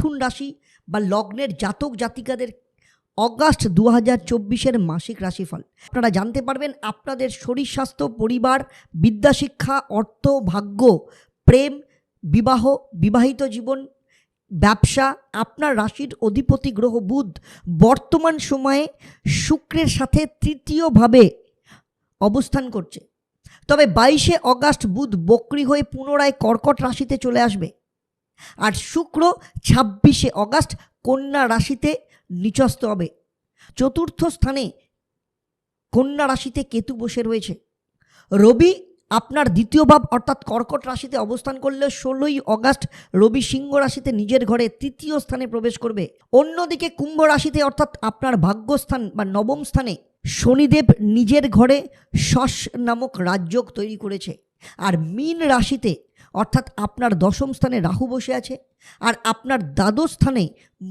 মিথুন রাশি বা লগ্নের জাতক জাতিকাদের অগাস্ট দু হাজার চব্বিশের মাসিক রাশিফল। আপনারা জানতে পারবেন আপনাদের শরীর স্বাস্থ্য, পরিবার, বিদ্যাশিক্ষা, অর্থ, ভাগ্য, প্রেম, বিবাহ, বিবাহিত জীবন, ব্যবসা, আপনার রাশির অধিপতি গ্রহ বুধ বর্তমান সময়ে শুক্রের সাথে তৃতীয়ভাবে অবস্থান করছে। তবে বাইশে অগাস্ট বুধ বক্রি হয়ে পুনরায় কর্কট রাশিতে চলে আসবে। আর শুক্র ছাব্বিশে অগাস্ট কন্যা রাশিতে নিচস্ত হবে। চতুর্থ স্থানে কন্যা রাশিতে কেতু বসে রয়েছে। রবি আপনার দ্বিতীয় ভাব অর্থাৎ কর্কট রাশিতে অবস্থান করলে ষোলোই অগাস্ট রবি সিংহ রাশিতে নিজের ঘরে তৃতীয় স্থানে প্রবেশ করবে। অন্যদিকে কুম্ভ রাশিতে অর্থাৎ আপনার ভাগ্যস্থান বা নবম স্থানে শনিদেব নিজের ঘরে শস নামক রাজযোগ তৈরি করেছে। আর মীন রাশিতে অর্থাৎ আপনার দশম স্থানে রাহু বসে আছে আর আপনার দ্বাদশ স্থানে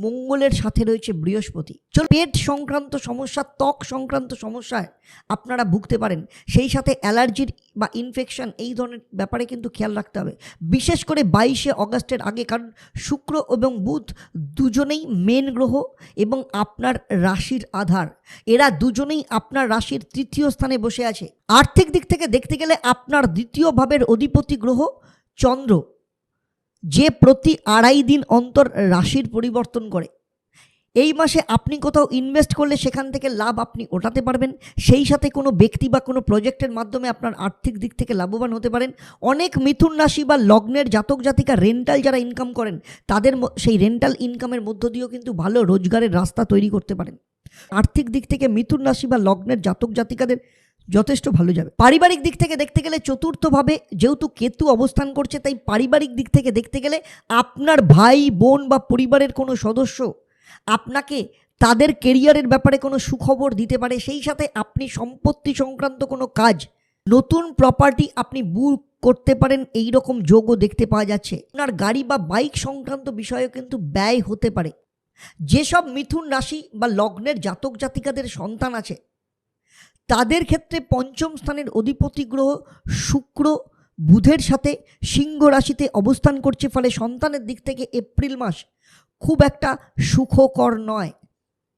মঙ্গলের সাথে রয়েছে বৃহস্পতি। চল পেট সংক্রান্ত সমস্যা, ত্বক সংক্রান্ত সমস্যায় আপনারা ভুগতে পারেন। সেই সাথে অ্যালার্জির বা ইনফেকশন এই ধরনের ব্যাপারে কিন্তু খেয়াল রাখতে হবে। বিশেষ করে বাইশে অগাস্টের আগে, কারণ শুক্র এবং বুধ দুজনেই মেন গ্রহ এবং আপনার রাশির আধার। এরা দুজনেই আপনার রাশির তৃতীয় স্থানে বসে আছে। আর্থিক দিক থেকে দেখতে গেলে আপনার দ্বিতীয় ভাবের অধিপতি গ্রহ চন্দ্র, যে প্রতি আড়াই দিন অন্তর রাশির পরিবর্তন করে, এই মাসে আপনি কোথাও ইনভেস্ট করলে সেখান থেকে লাভ আপনি ওঠাতে পারবেন, সেই সাথে কোনো ব্যক্তি বা কোনো প্রজেক্টের মাধ্যমে আপনার আর্থিক দিক থেকে লাভবান হতে পারেন। অনেক মিথুন রাশি বা লগ্নের জাতক জাতিকা রেন্টাল যারা ইনকাম করেন, তাদের সেই রেন্টাল ইনকামের মধ্য দিয়েও কিন্তু ভালো রোজগারের রাস্তা তৈরি করতে পারেন। আর্থিক দিক থেকে মিথুন রাশি বা লগ্নের জাতক জাতিকাদের যথেষ্ট ভালো যাবে। পারিবারিক দিক থেকে দেখতে গেলে চতুর্থভাবে যেহেতু কেতু অবস্থান করছে, তাই পারিবারিক দিক থেকে দেখতে গেলে আপনার ভাই, বোন বা পরিবারের কোনো সদস্য আপনাকে তাদের কেরিয়ারের ব্যাপারে কোনো সুখবর দিতে পারে, সেই সাথে আপনি সম্পত্তি সংক্রান্ত কোনো কাজ, নতুন প্রপার্টি আপনি বুক করতে পারেন এই রকম যোগও দেখতে পাওয়া যাচ্ছে। আপনার গাড়ি বা বাইক সংক্রান্ত বিষয়েও কিন্তু ব্যয় হতে পারে। যেসব মিথুন রাশি বা লগ্নের জাতক জাতিকাদের সন্তান আছে তাদের ক্ষেত্রে পঞ্চম স্থানের অধিপতি গ্রহ শুক্র বুধের সাথে সিংহ রাশিতে অবস্থান করছে, ফলে সন্তানের দিক থেকে এপ্রিল মাস খুব একটা সুখকর নয়।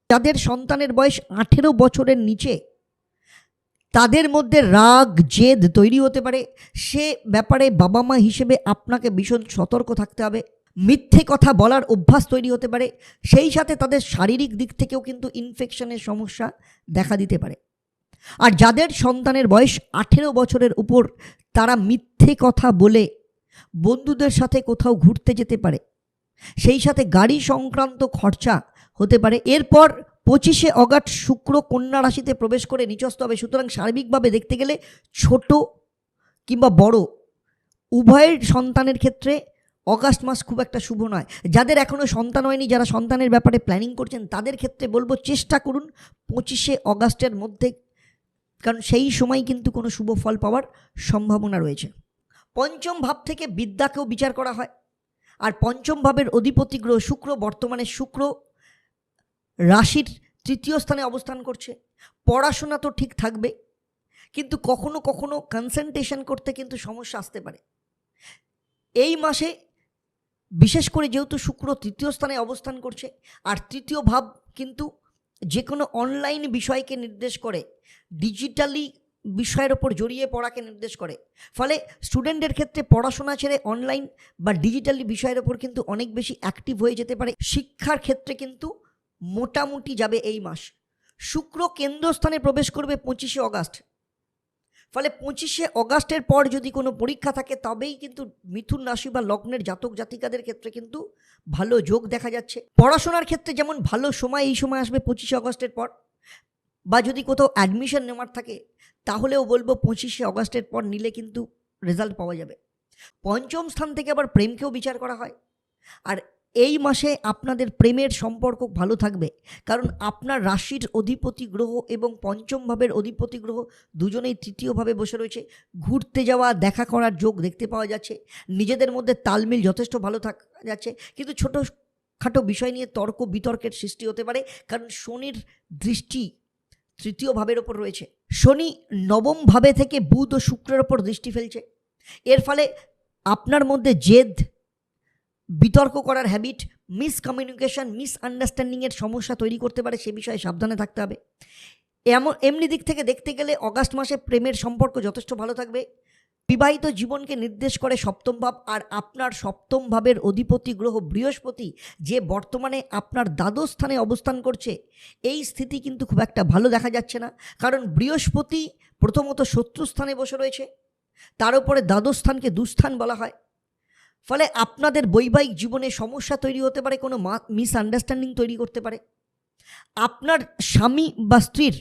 যাদের সন্তানের বয়স আঠেরো বছরের নিচে, তাদের মধ্যে রাগ, জেদ তৈরি হতে পারে। সে ব্যাপারে বাবা মা হিসেবে আপনাকে ভীষণ সতর্ক থাকতে হবে। মিথ্যে কথা বলার অভ্যাস তৈরি হতে পারে। সেই সাথে তাদের শারীরিক দিক থেকেও কিন্তু ইনফেকশনের সমস্যা দেখা দিতে পারে। আর যাদের সন্তানের বয়স আঠেরো বছরের উপর, তারা মিথ্যে কথা বলে বন্ধুদের সাথে কোথাও ঘুরতে যেতে পারে। সেই সাথে গাড়ি সংক্রান্ত খরচা হতে পারে। এরপর পঁচিশে অগাস্ট শুক্র কন্যা রাশিতে প্রবেশ করে নিচস্ত হবে। সুতরাং সার্বিকভাবে দেখতে গেলে ছোট কিংবা বড়, উভয়ের সন্তানের ক্ষেত্রে অগাস্ট মাস খুব একটা শুভ নয়। যাদের এখনও সন্তান হয়নি, যারা সন্তানের ব্যাপারে প্ল্যানিং করছেন, তাদের ক্ষেত্রে বলব, চেষ্টা করুন পঁচিশে অগাস্টের মধ্যে কারণ সেই সময় কিন্তু কোনো শুভ ফল পাওয়ার সম্ভাবনা রয়েছে। পঞ্চম ভাব থেকে বিদ্যাকেও বিচার করা হয়। আর পঞ্চম ভাবের অধিপতি গ্রহ শুক্র, বর্তমানে শুক্র রাশির তৃতীয় স্থানে অবস্থান করছে। পড়াশোনা তো ঠিক থাকবে, কিন্তু কখনো কখনো কনসেন্ট্রেশন করতে কিন্তু সমস্যা আসতে পারে। এই মাসে বিশেষ করে যেহেতু শুক্র তৃতীয় স্থানে অবস্থান করছে, আর তৃতীয় ভাব কিন্তু যে কোনো অনলাইন বিষয়কে নির্দেশ করে ডিজিটালি বিষয়ের ওপর জড়িয়ে পড়াকে নির্দেশ করে। ফলে স্টুডেন্টের ক্ষেত্রে পড়াশোনা ছেড়ে অনলাইন বা ডিজিটালি বিষয়ের ওপর কিন্তু অনেক বেশি অ্যাক্টিভ হয়ে যেতে পারে। শিক্ষার ক্ষেত্রে কিন্তু মোটামুটি যাবে এই মাস। শুক্র কেন্দ্রস্থানে প্রবেশ করবে পঁচিশে অগাস্ট। ফলে পঁচিশে অগাস্টের পর যদি কোনো পরীক্ষা থাকে, তবেই কিন্তু মিথুন রাশি বা লগ্নের জাতক জাতিকাদের ক্ষেত্রে কিন্তু ভালো যোগ দেখা যাচ্ছে। পড়াশোনার ক্ষেত্রে যেমন ভালো সময় এই সময় আসবে পঁচিশে অগস্টের পর, বা যদি কোথাও অ্যাডমিশন নেওয়ার থাকে, তাহলেও বলব পঁচিশে অগস্টের পর নিলে কিন্তু রেজাল্ট পাওয়া যাবে। পঞ্চম স্থান থেকে আবার প্রেমকেও বিচার করা হয়। আর এই মাসে আপনাদের প্রেমের সম্পর্ক ভালো থাকবে। কারণ আপনার রাশির অধিপতি গ্রহ এবং পঞ্চম ভাবের অধিপতি গ্রহ দুজনেই তৃতীয়ভাবে বসে রয়েছে। ঘুরতে যাওয়া, দেখা করার যোগ দেখতে পাওয়া যাচ্ছে। নিজেদের মধ্যে তালমিল যথেষ্ট ভালো থাকা যাচ্ছে। কিন্তু ছোটো খাটো বিষয় নিয়ে তর্ক বিতর্কের সৃষ্টি হতে পারে। কারণ শনির দৃষ্টি তৃতীয় ভাবের ওপর রয়েছে। শনি নবম ভাবে থেকে বুধ ও শুক্রের ওপর দৃষ্টি ফেলছে। এর ফলে আপনার মধ্যে জেদ বিতর্ক করার হ্যাবিট মিসকমিউনিকেশন মিসআন্ডারস্ট্যান্ডিংয়ের সমস্যা তৈরি করতে পারে, সে বিষয়ে সাবধানে থাকতে হবে। এমন, এমনি দিক থেকে দেখতে গেলে অগাস্ট মাসে প্রেমের সম্পর্ক যথেষ্ট ভালো থাকবে। বিবাহিত জীবনকে নির্দেশ করে সপ্তম ভাব আর আপনার সপ্তম ভাবের অধিপতি গ্রহ বৃহস্পতি যে বর্তমানে আপনার দ্বাদশ স্থানে অবস্থান করছে, এই স্থিতি কিন্তু খুব একটা ভালো দেখা যাচ্ছে না। কারণ বৃহস্পতি প্রথমত শত্রু স্থানে বসে রয়েছে, তার উপরে দ্বাদশ স্থানকে দুস্থান বলা হয়। ফলে আপনাদের বৈবাহিক জীবনে সমস্যা তৈরি হতে পারে, কোনো মিসআন্ডারস্ট্যান্ডিং তৈরি করতে পারে। আপনার স্বামী বা স্ত্রীর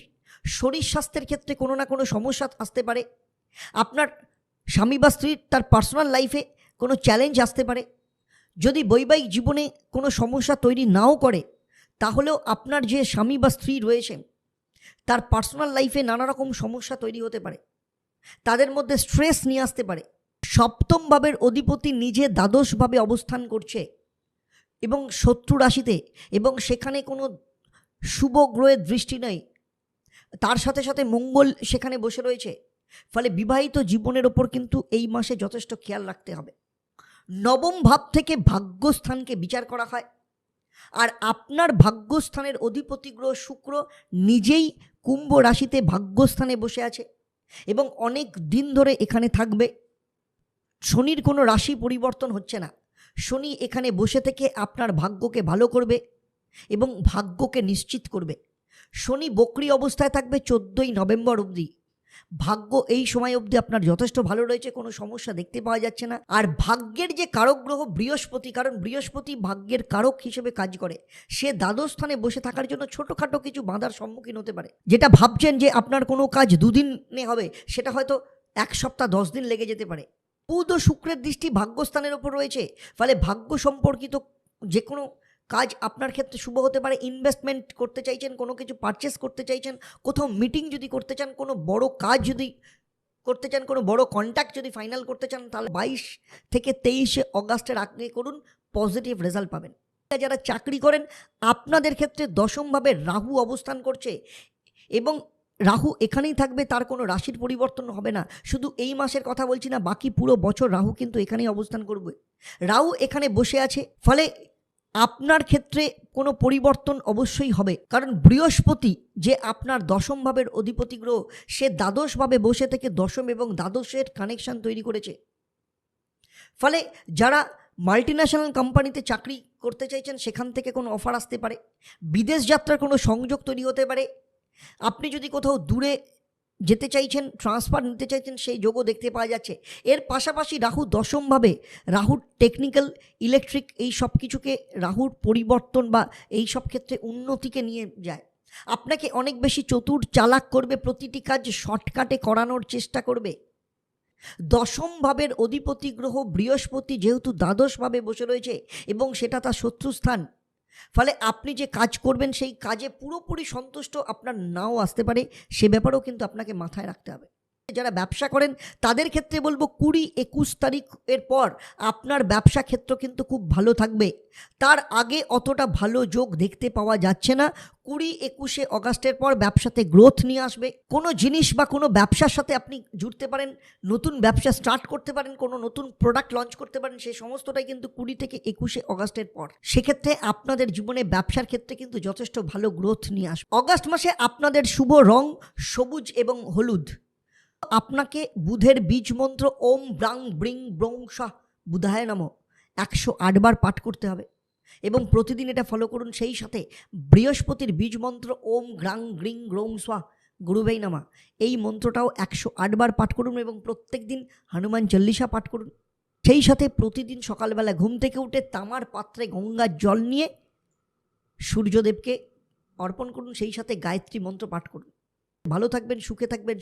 শরীর স্বাস্থ্যের ক্ষেত্রে কোনো না কোনো সমস্যা আসতে পারে। আপনার স্বামী বা স্ত্রীর তার পার্সোনাল লাইফে কোনো চ্যালেঞ্জ আসতে পারে। যদি বৈবাহিক জীবনে কোনো সমস্যা তৈরি নাও করে, তাহলেও আপনার যে স্বামী বা স্ত্রী রয়েছেন তার পার্সোনাল লাইফে নানা রকম সমস্যা তৈরি হতে পারে। তাদের মধ্যে স্ট্রেস নিয়ে আসতে পারে। সপ্তম ভাবের অধিপতি নিজে দ্বাদশভাবে অবস্থান করছে এবং শত্রু রাশিতে এবং সেখানে কোনো শুভ গ্রহের দৃষ্টি নেই। তার সাথে সাথে মঙ্গল সেখানে বসে রয়েছে। ফলে বিবাহিত জীবনের ওপর কিন্তু এই মাসে যথেষ্ট খেয়াল রাখতে হবে। নবম ভাব থেকে ভাগ্যস্থানকে বিচার করা হয়। আর আপনার ভাগ্যস্থানের অধিপতি গ্রহ শুক্র নিজেই কুম্ভ রাশিতে ভাগ্যস্থানে বসে আছে এবং অনেক দিন ধরে এখানে থাকবে। শনির কোনো রাশি পরিবর্তন হচ্ছে না। শনি এখানে বসে থেকে আপনার ভাগ্যকে ভালো করবে এবং ভাগ্যকে নিশ্চিত করবে। শনি বকরি অবস্থায় থাকবে চোদ্দোই নভেম্বর অবধি। ভাগ্য এই সময় অবধি আপনার যথেষ্ট ভালো রয়েছে, কোনো সমস্যা দেখতে পাওয়া যাচ্ছে না। আর ভাগ্যের যে কারক গ্রহ বৃহস্পতি, কারণ বৃহস্পতি ভাগ্যের কারক হিসেবে কাজ করে। সে দ্বাদশ স্থানে বসে থাকার জন্য ছোটোখাটো কিছু বাঁধার সম্মুখীন হতে পারে। যেটা ভাবছেন যে আপনার কোনো কাজ দুদিনে হবে, সেটা হয়তো এক সপ্তাহ দশ দিন লেগে যেতে পারে। বুধ ও শুক্রের দৃষ্টি ভাগ্যস্থানের ওপর রয়েছে। ফলে ভাগ্য সম্পর্কিত যে কোনো কাজ আপনার ক্ষেত্রে শুভ হতে পারে। ইনভেস্টমেন্ট করতে চাইছেন, কোনো কিছু পারচেস করতে চাইছেন, কোথাও মিটিং যদি করতে চান, কোনো বড় কাজ যদি করতে চান, কোনো বড় কন্ট্যাক্ট যদি ফাইনাল করতে চান, তাহলে বাইশ থেকে তেইশে অগাস্টের আগে করুন পজিটিভ রেজাল্ট পাবেন। যারা চাকরি করেন, আপনাদের ক্ষেত্রে দশমভাবে রাহু অবস্থান করছে এবং রাহু এখানেই থাকবে, তার কোনো রাশির পরিবর্তন হবে না। শুধু এই মাসের কথা বলছি না, বাকি পুরো বছর রাহু কিন্তু এখানেই অবস্থান করবে। রাহু এখানে বসে আছে, ফলে আপনার ক্ষেত্রে কোনো পরিবর্তন অবশ্যই হবে। কারণ বৃহস্পতি যে আপনার দশম ভাবের অধিপতি গ্রহ, সে দ্বাদশভাবে বসে থেকে দশম এবং দ্বাদশের কানেকশন তৈরি করেছে। ফলে যারা মাল্টিন্যাশনাল কোম্পানিতে চাকরি করতে চাইছেন, সেখান থেকে কোনো অফার আসতে পারে। বিদেশ যাত্রার কোনো সংযোগ তৈরি হতে পারে। আপনি যদি কোথাও দূরে যেতে চাইছেন ট্রান্সফার নিতে চাইছেন, সেই যোগও দেখতে পাওয়া যাচ্ছে। এর পাশাপাশি রাহু দশমভাবে, রাহুর টেকনিক্যাল ইলেকট্রিক এই সব কিছুকে রাহুর পরিবর্তন বা এই সব ক্ষেত্রে উন্নতিকে নিয়ে যায়। আপনাকে অনেক বেশি চতুর চালাক করবে, প্রতিটি কাজ শর্টকাটে করানোর চেষ্টা করবে। দশম ভাবের অধিপতি গ্রহ বৃহস্পতি যেহেতু দ্বাদশভাবে বসে রয়েছে এবং সেটা তার শত্রুস্থান। ফলে আপনি যে কাজ করবেন, সেই কাজে পুরোপুরি সন্তুষ্ট আপনার নাও আসতে পারে, সে ব্যাপারেও কিন্তু আপনাকে মাথায় রাখতে হবে। যারা ব্যবসা করেন, তাদের ক্ষেত্রে বলব কুড়ি একুশ তারিখ এর পর আপনার ব্যবসা ক্ষেত্র কিন্তু খুব ভালো থাকবে। তার আগে অতটা ভালো যোগ দেখতে পাওয়া যাচ্ছে না। কুড়ি একুশে অগাস্টের পর ব্যবসাতে গ্রোথ নিয়ে আসবে। কোনো জিনিস বা কোনো ব্যবসার সাথে আপনি জুড়তে পারেন, নতুন ব্যবসা স্টার্ট করতে পারেন, কোনো নতুন প্রোডাক্ট লঞ্চ করতে পারেন, সেই সমস্তটাই কিন্তু কুড়ি থেকে একুশে অগাস্টের পর। সেক্ষেত্রে আপনাদের জীবনে ব্যবসার ক্ষেত্রে কিন্তু যথেষ্ট ভালো গ্রোথ নিয়ে আসবে অগাস্ট মাসে আপনাদের শুভ রং সবুজ এবং হলুদ। আপনাকে বুধের বীজ মন্ত্র ওম ব্রাং ব্রিং ব্রং শাহ বুধায় নাম। একশো আটবার পাঠ করতে হবে এবং প্রতিদিন এটা ফলো করুন। সেই সাথে বৃহস্পতির বীজ মন্ত্র ওম গ্রাং গ্রিং গ্রৌং স্বাহ গুরুবেই নামা। এই মন্ত্রটাও একশো আটবার পাঠ করুন এবং প্রত্যেক দিন হনুমান চল্লিশা পাঠ করুন। সেই সাথে প্রতিদিন সকালবেলা ঘুম থেকে উঠে তামার পাত্রে গঙ্গার জল নিয়ে সূর্যদেবকে অর্পণ করুন। সেই সাথে গায়ত্রী মন্ত্র পাঠ করুন। ভালো থাকবেন, সুখে থাকবেন।